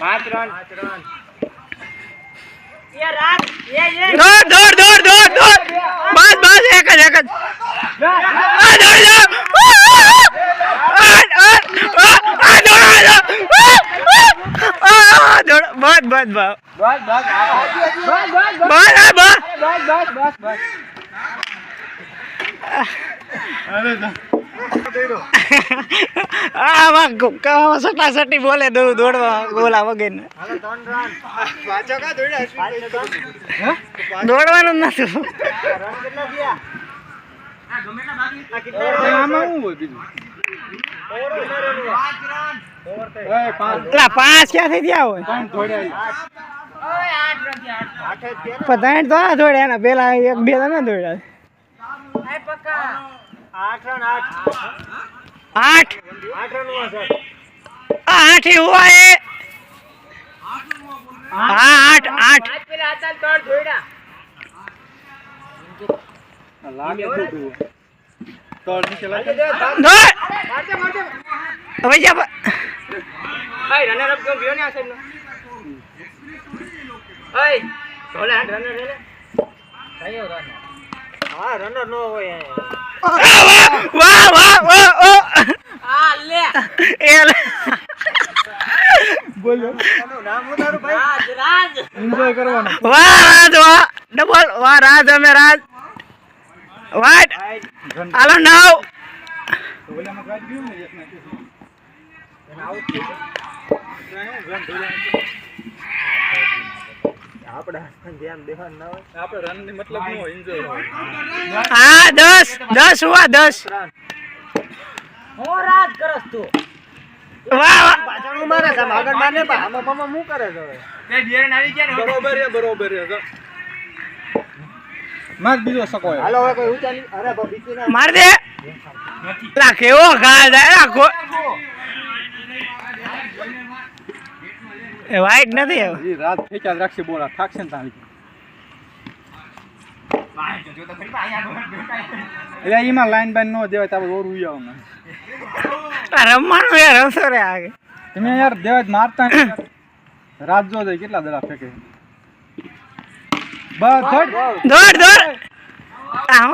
પાંચ રન દોડ દોડ દોડ દોડ દોડ બસ બસ એક જ એક જ બસ બસ બસ બસ બસ બસ બસ આમાં ગુક્કામાં સટા સટી બોલે દઉં દોડવા ગોલા વગેરે. દોડવાનું નતું પાંચ ક્યાંથી ત્યાં હોય? પતા તો આ દોડ્યા પેલા એક બે ના દોડ્યા આઠ રન આઠ આઠ આઠ રન हुआ सर आठ ही हुआ है हाँ आठ आठ पहले आता तोड़ थोड़ा तोड़ नहीं चला मार दे मार दे अबे जब भाई रनर अप क्यों गियो नहीं आसन भाई बोले रनर रनर भाई हो रनर हां रनर नो हो यार વાહ વાહ વાહ વાહ રાજ રાજ વાહ રાજ વાહ ડબલ વાહ રાજ અમે રાજ વાટ હાલો નવ આપણે ધ્યાન દેવાનું ના હોય. આપણે રનની મતલબ નો એન્જોય હોય. હા દસ દસ હુआ દસ. હું રાજ કરસ તું. વાહ વાહ. મારે છે આગળ મારે ને આમાં પમા હું કરે છે હવે? તે બિયર આવી ગયા ને બરોબર છે બરોબર છે માર બીજો સકો હાલો હવે કોઈ ઊંચાની અરે બીજી ના માર દે. લા કેવો ઘા રાખો. એ વાઈટ નથી એ રાત ફેંક્યા જ રાખશે બોલા થાકશે ને તાળી એટલે એમાં લાઈન બાઈન ન દેવાય તો ઓર આવું રમવાનું યાર રમશો રે આગે. તમે યાર દેવાય મારતા રાત જો દે કેટલા દડા ફેંકે. બસ દોડ. દોડ દોડ. આ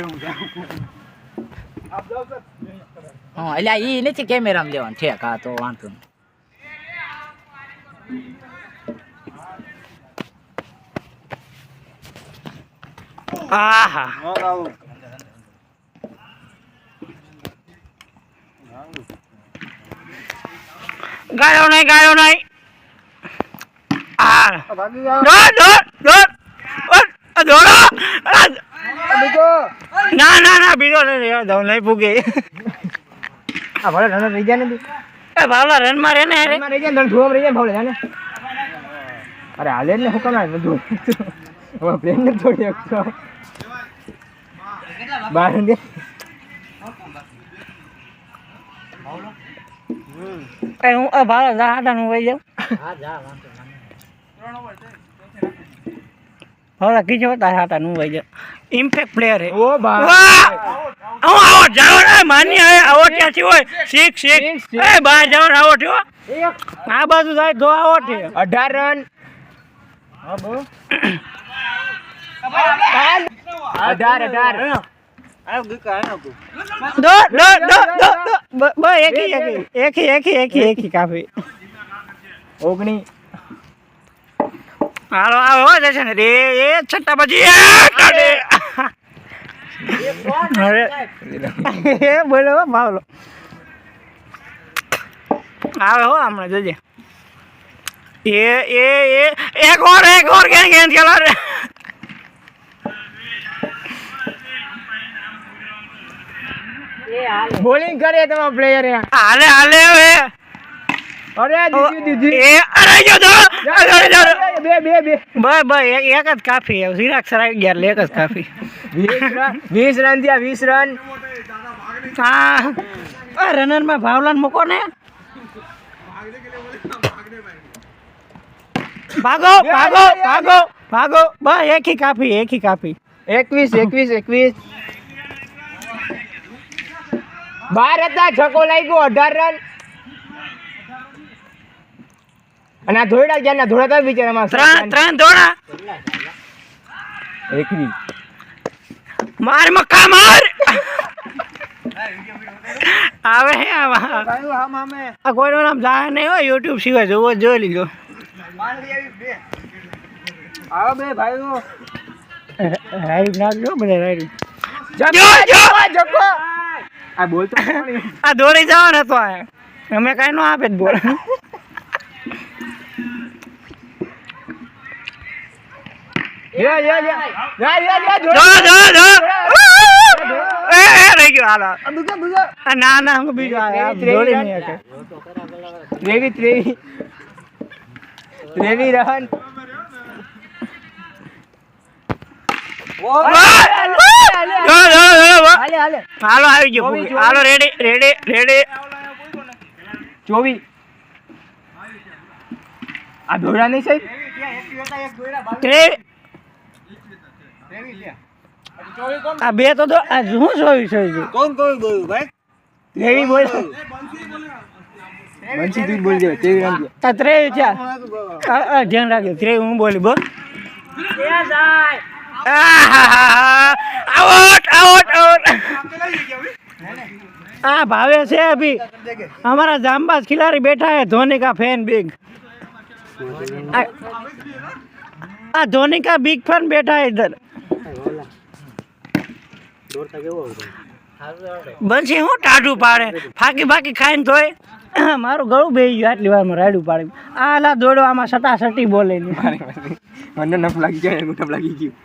હું આ પાવલો હા એટલે ઈ નથી કેમેરામાં લેવાનું છે કા તો વાંધો નહીં. આહા ન આવું. ગાયો નહીં ગાયો નહીં આ આ ભાગી જાઓ. દોડ દોડ દોડ ઓડ, આ દોડો આ, આ બીજો. ના ના ના બીજો નહીં દઉં નહીં પૂગે આ ભલે રન રહી જાય ને એ ભાવલા રનમાં રે ને રે રહી જાય ને ઠુવામાં રહી જાય ને ભાવલે જાને અરે હાલે ને હુકમ કમાય બધું. હવે પ્લેન ને છોડી એકસો બાર દે. એ હું આ ભાવલા જા હાટા નું વઈ જાઉં. હા જા વાંધો નહીં. ભાવલા કીજો તાર હાટા નું વઈ જાઉં. ઇમ્પેક્ટ પ્લેયર હે. ઓ ભાઈ આવો આવો જાઓ માની આય આવો ત્યાંથી હોય? શીખ શીખ. એ બહાર જાઓ આવો ઠો આ બાજુ જાય દો આવો ઠે 18 રન. હા બો 18 18 આવ ગકા આનો દો દો. કાફી હાલો આવે છે ને. રે એ છટ્ટા પછી અરે. એ બોલો હો આવે હો હમણાં જોજે. એ એ એ એક ઓર એક ઓર કેમ કેમ ચલો રે? બોલિંગ કરે તમારા પ્લેયર હાલે હાલે હવે. અરે દીદી દીદી એ અરે જો જો. અરે, અરે. બે બે બે. બસ બસ એક જ કાફી હવે સિરાગ સર આવી ગયા એટલે એક જ કાફી. વીસ રન થયા વીસ રન. હા. રનરમાં ભાવલાન મૂકો ને. ભાગો ભાગો ભાગો ભાગો. બસ એકી કાપી એકી કાપી. એકવીસ એકવીસ એકવીસ. બાર હતા છકો લાગ્યો અઢાર રન. અને આ ધોયડા ગયા ના ધોળા બિચારા ત્રણ ત્રણ એકવીસ. માર મક્કા માર! આવે હે આ કોઈનો નામ જાય નહીં હોય યુટ્યુબ સિવાય જોવો જોઈ લીધો. આવી બે. ભાઈઓ. રાઈડ નાખજો બધા રાઈડ. જો, જો. જકો. આ બોલતો આ દોડી જવાનો હતો આ. અમે કાંઈ નો આપે જ બોલ. યો, યો, યો. યા, યા, યા, જો. જો જો એ એ રહી ગયો. હાલો. આ બીજો, બીજો. ના ના હું બીજો આ દોડી નહીં રન જો જો જો હાલે હાલે. હાલો આવી ગયો. હાલો રેડી રેડી રેડી. ચોવીસ આ ધોરા નહીં સાહેબ એક હતા એક દોયડા બાવીસ ત્રે ત્રેવીસ છે હજી ચોવીસ કોણ આ બે તો શું જોયું છે કોણ બોલ. બંસી તું બોલજે ત્રેવી આમ તા ત્રેવી છે. ધ્યાન રાખજો ત્રેવી હું બોલી બોલ. Out out out. આ ભાવે છે અભી. અમારા જામબાસ ખિલાડી બેઠા હે ધોની કા ફેન બિગ આ ધોની કા બિગ ફેન બેઠા હે ઇધર બંસી હું ટાઢું પાડે ફાકી ફાકી ખાઈને તોય મારું ગળું બેહી ગયું આટલી વારમાં રાયડું પાડી આ લા દોડવામાં સટા સટી બોલે નહીં મને નફ લાગી ગયો અંગૂઠા લાગી ગયું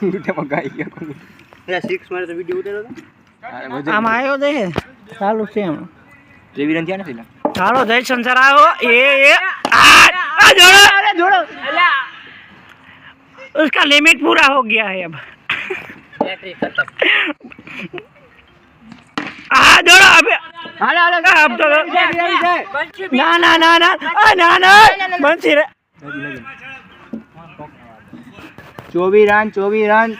અંગૂઠામાં ગાઈ ગયો સિક્સ મારે તો વિડીયો ઉતાર્યો હતો આમાં આવ્યો દે ચાલુ છે એમ ત્રેવીસ રન થયા નથી લા. ચાલો જય સંસાર आओ ये ये आ, आ जोड़ो अरे जोड़ो उसका लिमिट पूरा हो गया है अब આ દોડો હવે. હાલે હાલે. આપ તો ના ના ના ના. આ ના ના. બંસી રે. ચોવી રન ચોવી રન.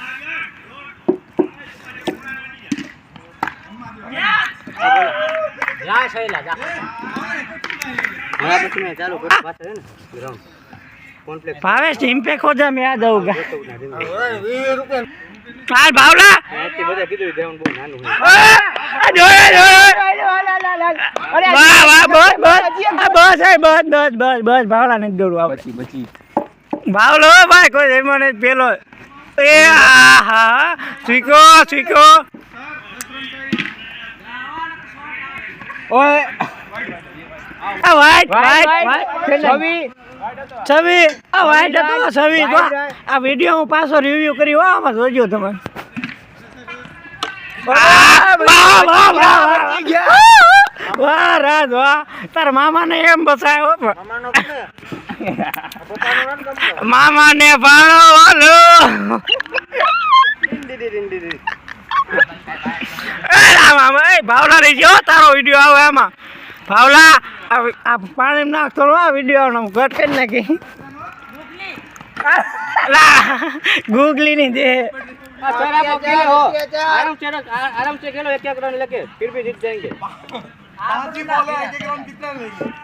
જા શૈલા જા. ચાલુ કરો પાછળ ને. ગ્રાઉન્ડ ભાવેશ ઇમ્પેક ખોજા જા મેં આ દઉં કાલ ભાવલા? ભાવલો ભાઈ કોઈ રેમો પેલો. એ હા સ્વીકો સ્વીકો. ઓય. વાઈટ વાઈટ વાઈટ છવી આ વાઈટ હતો છવી. આ વીડિયો હું પાછો રિવ્યુ કરી. હો આમાં જોજો તમે. વાહ, વાહ, વાહ, વાહ, વાહ. વાહ રાજ વાહ. તાર મામાને એમ બસાયો હો. મામાનો ભાણો વાલો. ભાવલા રહી ગયો તારો વીડિયો આવે એમાં. ભાવલા આ વિ- આ પાણી નાખતો રહો આ વિડીયો નો કટ કરી નાખી લા ગૂગલી ની દે सर आप अकेले हो आराम से रख- आ- आराम से खेलो एक एक रन लेके फिर भी जीत जाएंगे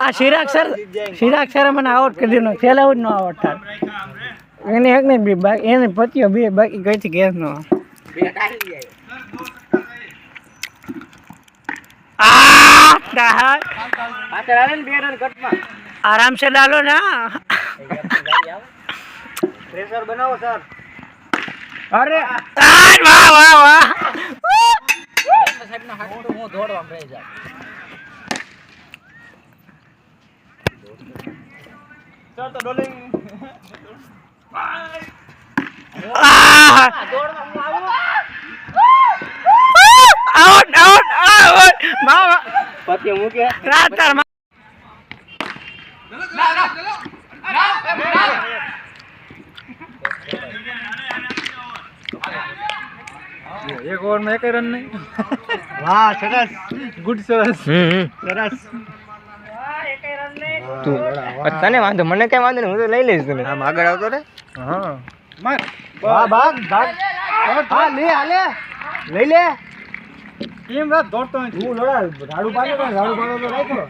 આ શિરાક સર શિરાક સર મને આઉટ કરી દીધો છેલ્લા જ નો આઉટ થાય એને એક ને બી બાકી એને પત્યો બે બાકી ગઈ થી ગેસ નો આરામ છે ડાલો ને પ્રેશર બનાવો સર અરે વાહ વાહ વાહ સાહેબના હાથ હું દોડવા રહી જાય સર તો ડોલિંગ દોડવા હું આવું આઉટ આઉટ રાત તારમાં એક રન નહીં વાહ સરસ ગુડ સરસ સરસ તને વાંધો મને કઈ વાંધો નહીં હું તો લઈ લઈશ તને આમ આગળ આવતો રે હા ભાગ ભાગ લે લઈ લે કેમ રાત દોડતો હું લડા રાડુ પાડો તો રાડુ પાડો તો રાખ્યો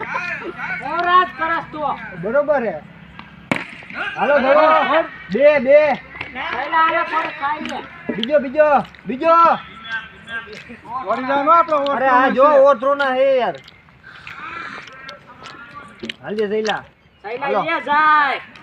ઓરાત કરસ તો. બરોબર હે. હાલો ધરો બે બે. પહેલા આને થોડું ખાઈ લે. બીજો બીજો બીજો. અરે આ જો ઓર થ્રો ના હે યાર. હાલજે જઈલા સૈલા હાલો. લે જાય આપણામાં નહીં પણ લે જાય.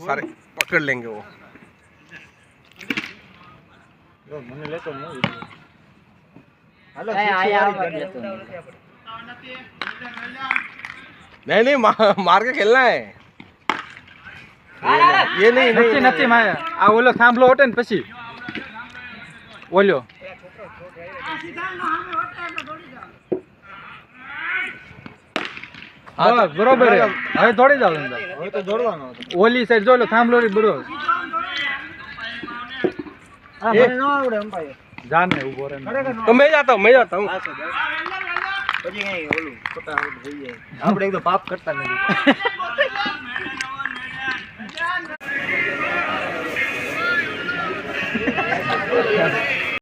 सारे पकड़ लेंगे वो જો, મને લેતો નહીં હાલો કઈ six આયા વાળી આવવા જ દેતો નહીં. नहीं नहीं मा- मार के खेलना है ये नहीं નથી નથી માયા આ ઓલો થાંભલો હટે ને પછી ઓલો હા બરોબર હવે દોડી જાવ હવે તો દોડવાનો ઓલી સાઈડ જોઈ લો થાંભલોરી બરોબર હા મને જાન ને. ઊભો રે તો મેં જાતા મેં જાતા. આપણે એકદમ પાપ કરતા નથી.